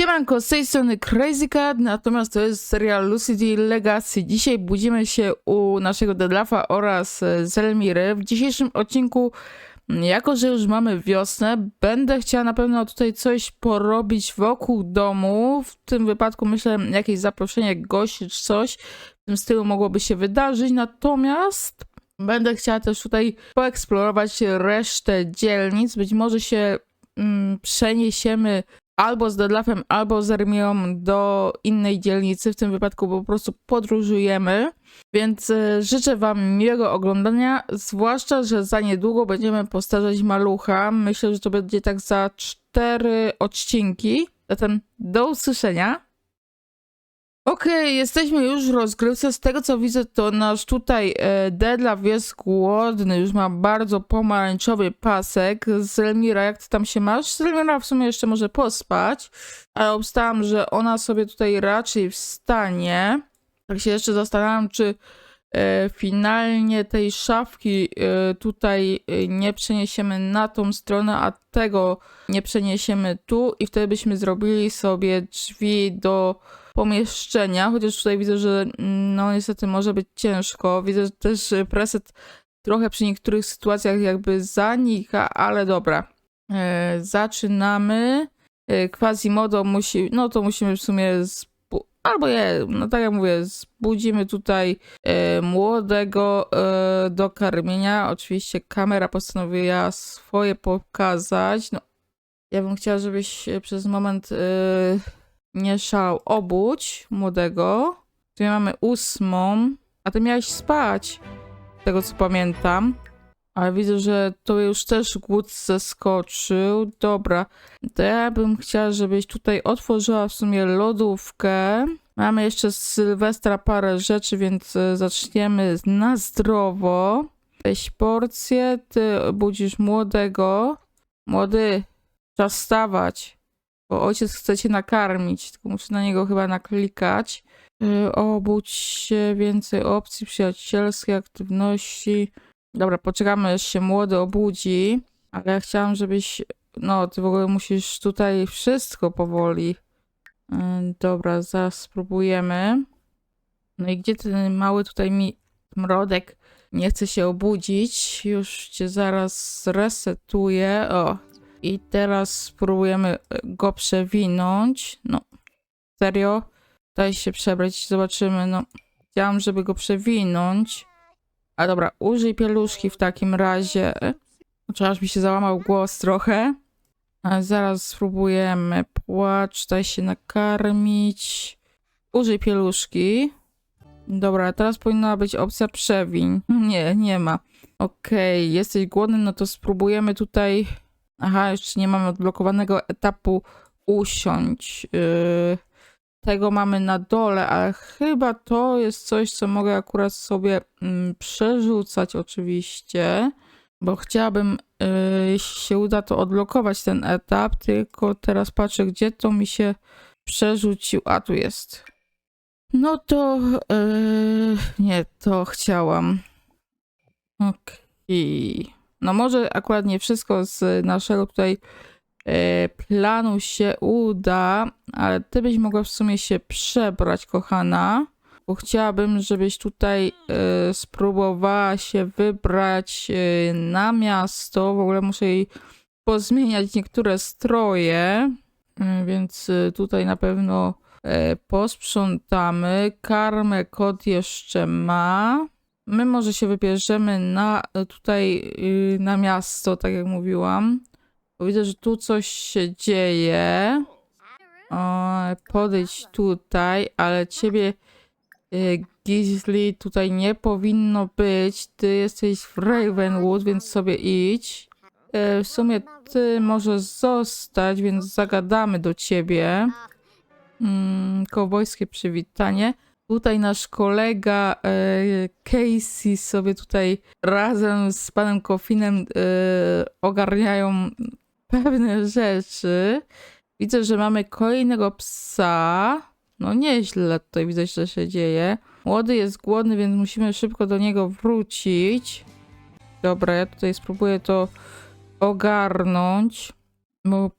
Siemanko, z tej strony Crazy Cat, natomiast to jest serial Lucidity Legacy. Dzisiaj budzimy się u naszego Deadlafa oraz e, Zelmiry. W dzisiejszym odcinku, jako że już mamy wiosnę, będę chciała na pewno tutaj coś porobić wokół domu. W tym wypadku myślę jakieś zaproszenie gości czy coś w tym stylu mogłoby się wydarzyć, natomiast będę chciała też tutaj poeksplorować resztę dzielnic. Być może się mm, przeniesiemy albo z Deadlafem, albo z Ermią do innej dzielnicy. W tym wypadku po prostu podróżujemy. Więc e, życzę Wam miłego oglądania, zwłaszcza, że za niedługo będziemy postarzać malucha. Myślę, że to będzie tak za cztery odcinki. Zatem do usłyszenia. Okej, jesteśmy już w rozgrywce. Z tego co widzę, to nasz tutaj e, Deadlaw jest głodny, już ma bardzo pomarańczowy pasek. Zelmira, jak ty tam się masz? Zelmira w sumie jeszcze może pospać, ale obstałam, że ona sobie tutaj raczej wstanie. Tak się jeszcze zastanawiam, czy e, finalnie tej szafki e, tutaj e, nie przeniesiemy na tą stronę, a tego nie przeniesiemy tu i wtedy byśmy zrobili sobie drzwi do pomieszczenia, chociaż tutaj widzę, że mm, no niestety może być ciężko. Widzę też że preset trochę przy niektórych sytuacjach jakby zanika, ale dobra. E, zaczynamy. E, Quasimodo musi, no to musimy w sumie albo je, no tak jak mówię, zbudzimy tutaj e, młodego e, do karmienia. Oczywiście kamera postanowiła swoje pokazać. No, ja bym chciała, żebyś e, przez moment e, nie szał. Obudź młodego. Tu mamy ósmą, a ty miałeś spać, tego co pamiętam. Ale widzę, że to już też głód zeskoczył. Dobra, to ja bym chciała, żebyś tutaj otworzyła w sumie lodówkę. Mamy jeszcze z Sylwestra parę rzeczy, więc e, zaczniemy na zdrowo. Weź porcję, ty budzisz młodego. Młody, czas wstawać bo ojciec chce cię nakarmić, tylko muszę na niego chyba naklikać. Yy, obudź się, więcej opcji, przyjacielskiej aktywności. Dobra, poczekamy, aż się młody obudzi, ale ja chciałam, żebyś, no, ty w ogóle musisz tutaj wszystko powoli. Yy, dobra, zaraz spróbujemy. No i gdzie ten mały tutaj mi mrodek nie chce się obudzić? Już cię zaraz zresetuję. O, i teraz spróbujemy go przewinąć. No, serio? Daj się przebrać, zobaczymy. No, chciałam, żeby go przewinąć. A dobra, użyj pieluszki w takim razie. Znaczy, mi się załamał głos trochę. A zaraz spróbujemy. Płacz, daj się nakarmić. Użyj pieluszki. Dobra, teraz powinna być opcja przewiń. Nie, nie ma. Okej, jesteś głodny, no to spróbujemy tutaj Aha, jeszcze nie mamy odblokowanego etapu usiądź. Yy, tego mamy na dole, ale chyba to jest coś, co mogę akurat sobie mm, przerzucać oczywiście, bo chciałabym, yy, jeśli się uda, to odblokować ten etap, tylko teraz patrzę, gdzie to mi się przerzucił. A, tu jest. No to yy, nie, to chciałam. Okej. No może akurat nie wszystko z naszego tutaj e, planu się uda, ale ty byś mogła w sumie się przebrać, kochana. Bo chciałabym, żebyś tutaj e, spróbowała się wybrać e, na miasto. W ogóle muszę jej pozmieniać niektóre stroje. więc tutaj na pewno posprzątamy. Karmę kot jeszcze ma. My może się wybierzemy na tutaj y, na miasto, tak jak mówiłam. Bo widzę, że tu coś się dzieje. O, podejdź tutaj, ale ciebie y, Gizli tutaj nie powinno być. Ty jesteś w Ravenwood, więc sobie idź. Y, w sumie ty możesz zostać, więc zagadamy do ciebie. Mm, kowbojskie przywitanie. Tutaj nasz kolega e, Casey sobie tutaj razem z panem Kofinem e, ogarniają pewne rzeczy. Widzę, że mamy kolejnego psa. No nieźle tutaj widzę, że się dzieje. Młody jest głodny, więc musimy szybko do niego wrócić. Dobra, ja tutaj spróbuję to ogarnąć, bo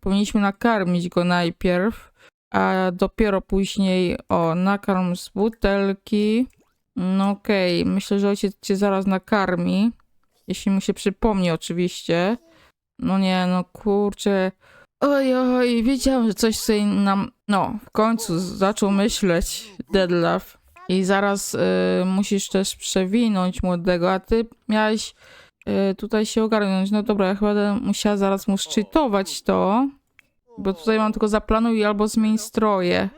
powinniśmy nakarmić go najpierw, a dopiero później, o, nakarm z butelki. No okej, myślę, że ojciec cię zaraz nakarmi, jeśli mu się przypomni oczywiście. No nie, no kurczę. Oj, oj, wiedziałam, że coś sobie nam, no, w końcu zaczął myśleć Deadlaw. I zaraz y, musisz też przewinąć młodego, a ty miałeś y, tutaj się ogarnąć. No dobra, ja chyba będę musiała zaraz mu szczytować to, bo tutaj mam tylko zaplanuj albo zmień stroje.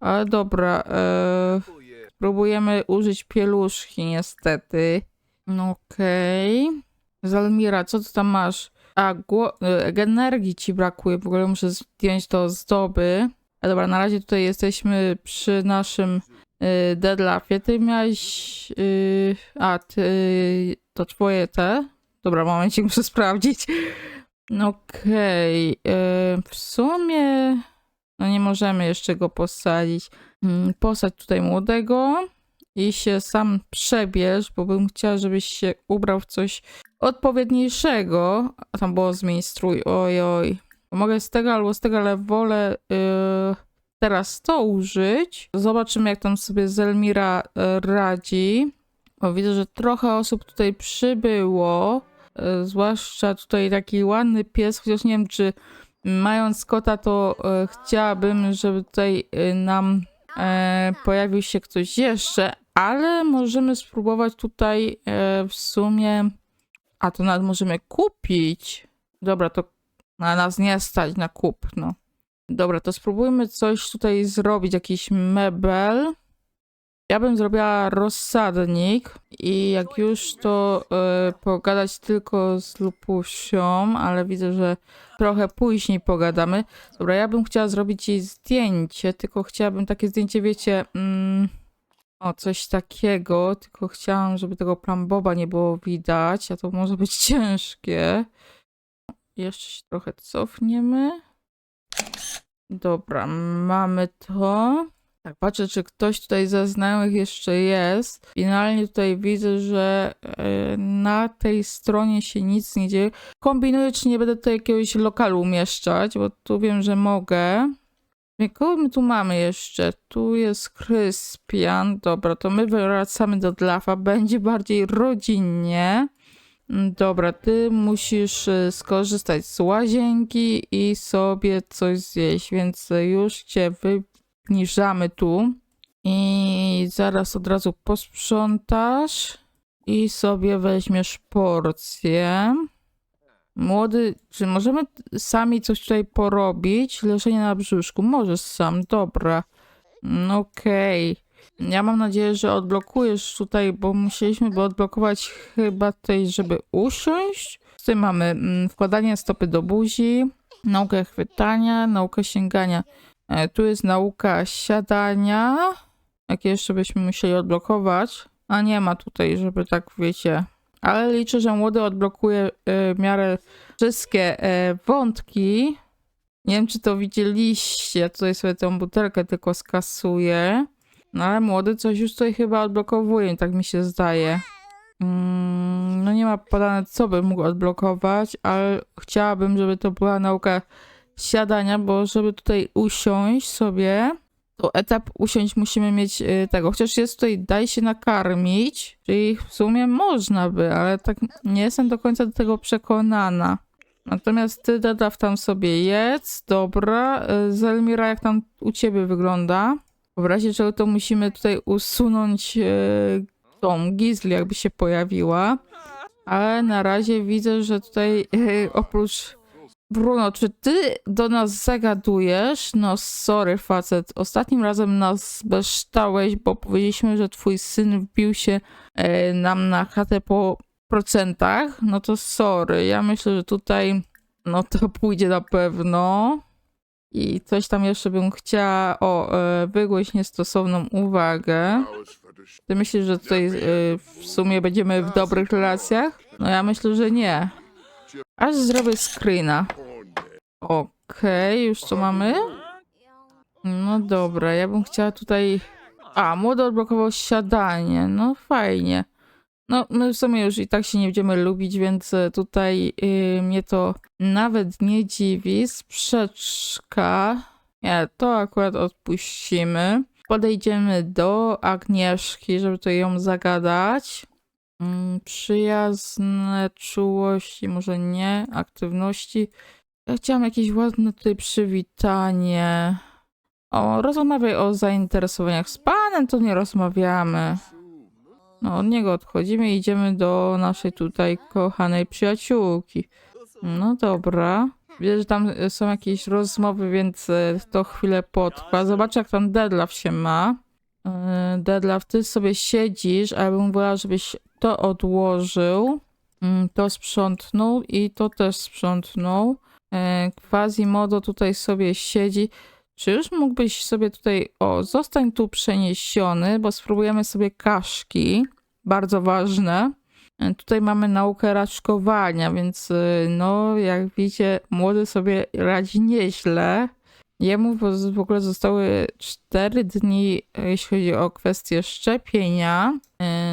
Ale dobra, y, próbujemy użyć pieluszki niestety. No okej. Zalmira, co ty tam masz? A, y, energii ci brakuje, w ogóle muszę zdjąć to z doby. A dobra, na razie tutaj jesteśmy przy naszym y, Deadlafie. Ty miałeś... Y, a, ty... To twoje te? Dobra, momencik muszę sprawdzić. No Okej. y, w sumie... No nie możemy jeszcze go posadzić. Mm, Posadź tutaj młodego i się sam przebierz, bo bym chciała, żebyś się ubrał w coś odpowiedniejszego. A tam było zmień strój. Oj, oj. Mogę z tego albo z tego, ale wolę yy, teraz to użyć. Zobaczymy, jak tam sobie Zelmira yy, radzi. Bo widzę, że trochę osób tutaj przybyło. Yy, zwłaszcza tutaj taki ładny pies, chociaż nie wiem, czy mając kota, to yy, chciałabym, żeby tutaj yy, nam e, pojawił się ktoś jeszcze, ale możemy spróbować tutaj e, w sumie. A to nawet możemy kupić. Dobra, to na nas nie stać na kupno. Dobra, to spróbujmy coś tutaj zrobić, jakiś mebel. Ja bym zrobiła rozsadnik i jak już to e, pogadać tylko z Lupusią, ale widzę, że trochę później pogadamy. Dobra, ja bym chciała zrobić jej zdjęcie, tylko chciałabym takie zdjęcie, wiecie, mm, o coś takiego, tylko chciałam, żeby tego plamboba nie było widać, a to może być ciężkie. Jeszcze się trochę cofniemy. Dobra, mamy to. Tak, patrzę, czy ktoś tutaj ze znajomych jeszcze jest. Finalnie tutaj widzę, że e, na tej stronie się nic nie dzieje. Kombinuję, czy nie będę tutaj jakiegoś lokalu umieszczać, bo tu wiem, że mogę. Kogo my tu mamy jeszcze? Tu jest Kryspian. Dobra, to my wracamy do Dlafa. Będzie bardziej rodzinnie. Mm, Dobra, ty musisz y, skorzystać z łazienki i sobie coś zjeść, więc y, już cię wyniżamy tu. I zaraz od razu posprzątasz i sobie weźmiesz porcję. Młody, czy możemy sami coś tutaj porobić? Leżenie na brzuszku. Możesz sam, dobra. No Okej. Ja mam nadzieję, że odblokujesz tutaj, bo musieliśmy by odblokować chyba tej, żeby usiąść. Tym mamy mm, wkładanie stopy do buzi, naukę chwytania, naukę sięgania. E, tu jest nauka siadania. Jakie jeszcze byśmy musieli odblokować? A nie ma tutaj, żeby tak wiecie. Ale liczę, że młody odblokuje e, w miarę wszystkie e, wątki. Nie wiem, czy to widzieliście. Ja tutaj sobie tę butelkę tylko skasuję. No ale młody coś już tutaj chyba odblokowuje, tak mi się zdaje. Mm, no nie ma podane, co bym mógł odblokować, ale chciałabym, żeby to była nauka siadania, bo żeby tutaj usiąść sobie, to etap usiąść musimy mieć y, tego. Chociaż jest tutaj, daj się nakarmić, czyli w sumie można by, ale tak nie jestem do końca do tego przekonana. Natomiast ty, Dedaw, tam sobie jedz. Dobra. Y, Zelmira, jak tam u ciebie wygląda? W razie czego to musimy tutaj usunąć y, tą Gizli, jakby się pojawiła. Ale na razie widzę, że tutaj oprócz... Bruno, czy ty do nas zagadujesz? No sorry facet, ostatnim razem nas beształeś, bo powiedzieliśmy, że twój syn wbił się e, nam na chatę po procentach. No to sorry, ja myślę, że tutaj no to pójdzie na pewno. I coś tam jeszcze bym chciała, o, e, wygłoś niestosowną uwagę. Ty myślisz, że tutaj e, w sumie będziemy w dobrych relacjach? No ja myślę, że nie. Aż zrobię screena. Okej, już co mamy? No dobra, ja bym chciała tutaj... A, młody odblokował siadanie, no fajnie. No, my w sumie już i tak się nie będziemy lubić, więc tutaj y, mnie to nawet nie dziwi. Sprzeczka. Nie, to akurat odpuścimy. Podejdziemy do Agnieszki, żeby to ją zagadać. Mm, przyjazne czułości, może nie, aktywności. Ja chciałam jakieś ładne tutaj przywitanie. O, rozmawiaj o zainteresowaniach. Z panem to nie rozmawiamy. No, od niego odchodzimy i idziemy do naszej tutaj kochanej przyjaciółki. No dobra. Widzę, że tam y, są jakieś rozmowy, więc y, to chwilę potrwa. Zobaczę, jak tam Deadlaw się ma. Yy, Deadlaw, ty sobie siedzisz, a ja bym wolała, żebyś to odłożył. Mm, To sprzątnął i to też sprzątnął. E, Quasimodo tutaj sobie siedzi. Czy już mógłbyś sobie tutaj, o, zostań tu przeniesiony, bo spróbujemy sobie kaszki, bardzo ważne. E, Tutaj mamy naukę raczkowania, więc y, no, jak widzicie, młody sobie radzi nieźle. Jemu w ogóle zostały 4 dni, e, jeśli chodzi o kwestię szczepienia.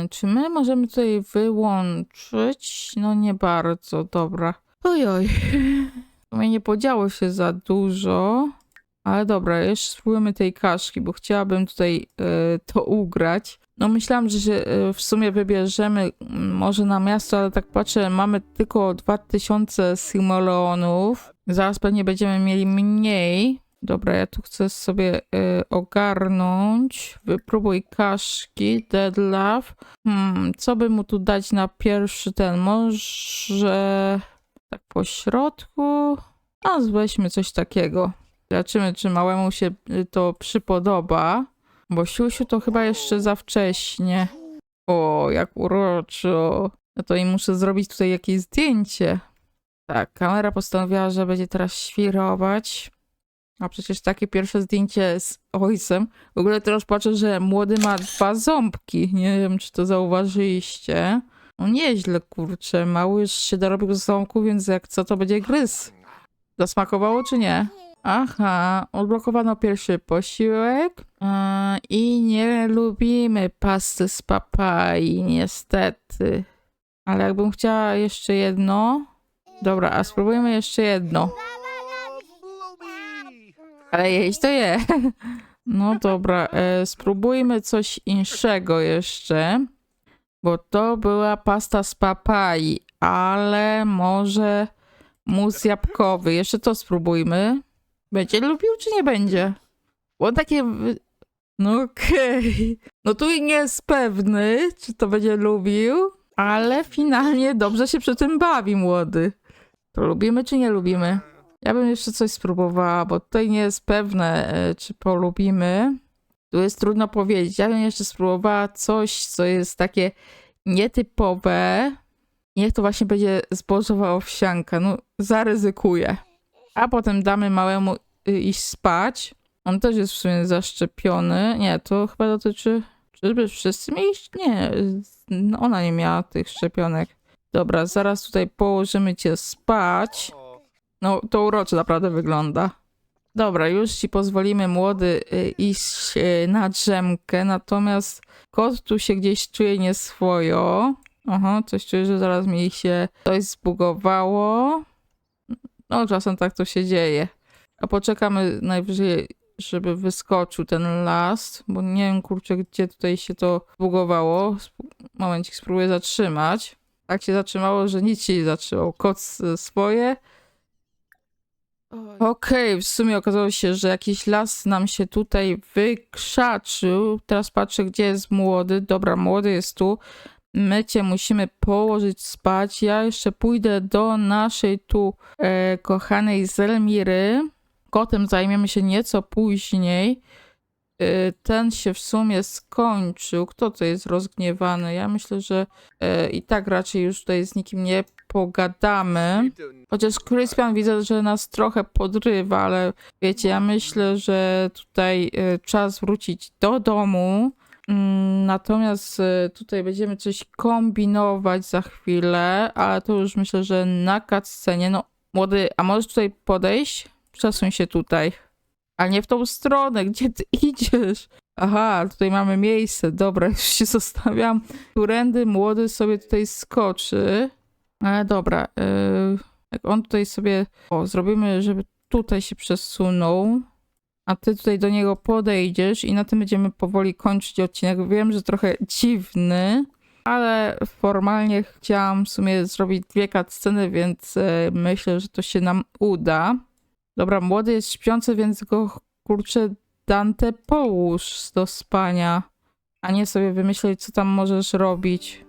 E, Czy my możemy tutaj wyłączyć? No nie bardzo, dobra. Ojoj. W sumie nie podziało się za dużo. Ale dobra, jeszcze spróbujemy tej kaszki, bo chciałabym tutaj e, to ugrać. No myślałam, że się e, w sumie wybierzemy m, może na miasto, ale tak patrzę, mamy tylko 2000 simoleonów. Zaraz pewnie będziemy mieli mniej. Dobra, ja tu chcę sobie e, ogarnąć. Wypróbuj kaszki, deadlaw. Hmm, co by mu tu dać na pierwszy ten? Może tak po środku? A weźmy coś takiego. Zobaczymy, czy małemu się y, to przypodoba. Bo siusiu to chyba jeszcze za wcześnie. O, jak uroczo. No to i muszę zrobić tutaj jakieś zdjęcie. Tak, kamera postanowiła, że będzie teraz świrować. A przecież takie pierwsze zdjęcie z ojcem. W ogóle teraz patrzę, że młody ma dwa ząbki. Nie wiem, czy to zauważyliście. No nieźle, kurczę. Mały już się dorobił z ząbku, więc jak co, to będzie gryz. Zasmakowało, czy nie? Aha, odblokowano pierwszy posiłek. Eee, I nie lubimy pasty z papai, niestety. Ale jakbym chciała jeszcze jedno. Dobra, a spróbujemy jeszcze jedno. Ale jeść to je. No dobra, e, spróbujmy coś inszego jeszcze. Bo to była pasta z papai, ale może mus jabłkowy. Jeszcze to spróbujmy. Będzie lubił, czy nie będzie? Bo takie. No okej. No tu nie jest pewny, czy to będzie lubił, ale finalnie dobrze się przy tym bawi, młody. To lubimy, czy nie lubimy? Ja bym jeszcze coś spróbowała, bo tutaj nie jest pewne, e, czy polubimy. Tu jest trudno powiedzieć. Ja bym jeszcze spróbowała coś, co jest takie nietypowe. Niech to właśnie będzie zbożowa owsianka. No, zaryzykuję. A potem damy małemu y, iść spać. On też jest w sumie zaszczepiony. Nie, to chyba dotyczy. Czyżby wszyscy mieli? Nie, no ona nie miała tych szczepionek. Dobra, zaraz tutaj położymy cię spać. No, to urocze naprawdę wygląda. Dobra, już ci pozwolimy, młody, y, iść y, na drzemkę, natomiast kot tu się gdzieś czuje nieswojo. Aha, coś czuję, że zaraz mi się coś zbugowało. No, czasem tak to się dzieje. A poczekamy najwyżej, żeby wyskoczył ten last, bo nie wiem, kurczę, gdzie tutaj się to zbugowało. Momencik, spróbuję zatrzymać. Tak się zatrzymało, że nic się nie. Kot swoje, Okej, w sumie okazało się, że jakiś las nam się tutaj wykrzaczył. Teraz patrzę, gdzie jest młody. Dobra, młody jest tu. My cię musimy położyć spać. Ja jeszcze pójdę do naszej tu e, kochanej Zelmiry. Kotem zajmiemy się nieco później. E, ten się w sumie skończył. Kto to jest rozgniewany? Ja myślę, że e, i tak raczej już tutaj z nikim nie pogadamy. Chociaż Crispian widzę, że nas trochę podrywa, ale wiecie, ja myślę, że tutaj e, czas wrócić do domu. Mm, Natomiast tutaj będziemy coś kombinować za chwilę, ale to już myślę, że na cutscenie. No, młody, a możesz tutaj podejść? Przesuń się tutaj. A nie w tą stronę, gdzie ty idziesz? Aha, tutaj mamy miejsce. Dobra, już się zostawiam. Którędy młody sobie tutaj skoczy. Ale dobra, yy, on tutaj sobie. O, zrobimy, żeby tutaj się przesunął. A ty tutaj do niego podejdziesz i na tym będziemy powoli kończyć odcinek. Wiem, że trochę dziwny, ale formalnie chciałam w sumie zrobić dwie sceny, więc e, myślę, że to się nam uda. Dobra, młody jest śpiący, więc go kurczę Dante połóż do spania, a nie sobie wymyśleć, co tam możesz robić.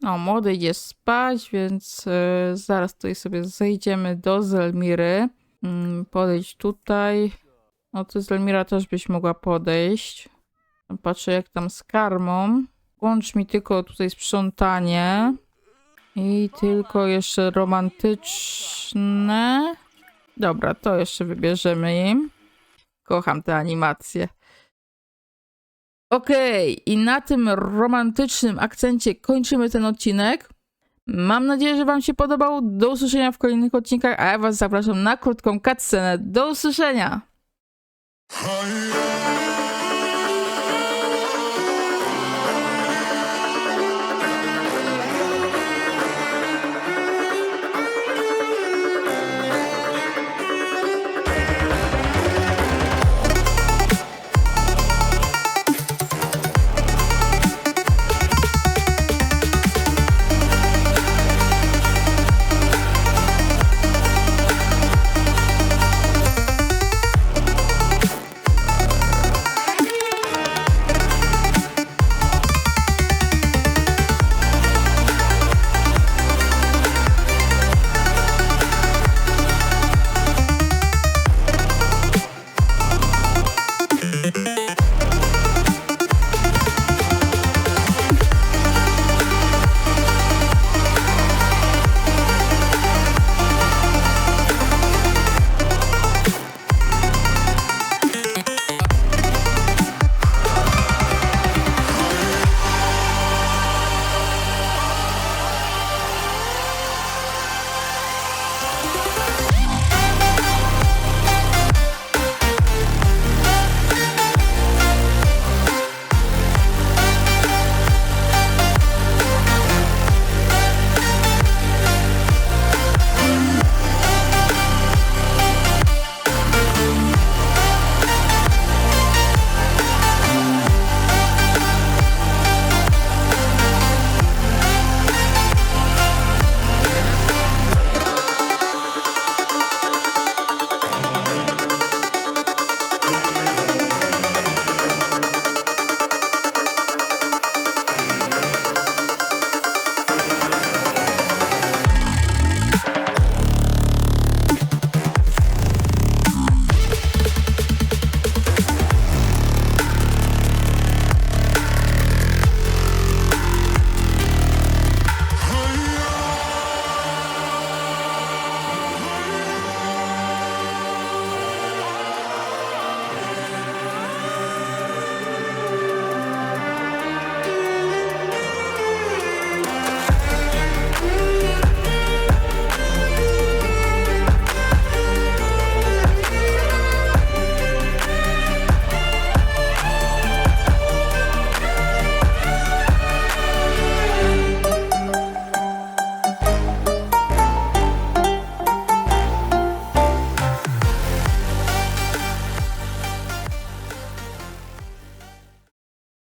No, młody idzie spać, więc e, zaraz tutaj sobie zejdziemy do Zelmiry. Mm, podejdź tutaj. No to Zelmira też byś mogła podejść. Patrzę jak tam z karmą. Łącz mi tylko tutaj sprzątanie. I tylko jeszcze romantyczne. Dobra, to jeszcze wybierzemy im. Kocham te animacje. Okej, i na tym romantycznym akcencie kończymy ten odcinek. Mam nadzieję, że Wam się podobał. Do usłyszenia w kolejnych odcinkach, a ja Was zapraszam na krótką cutscenę. Do usłyszenia!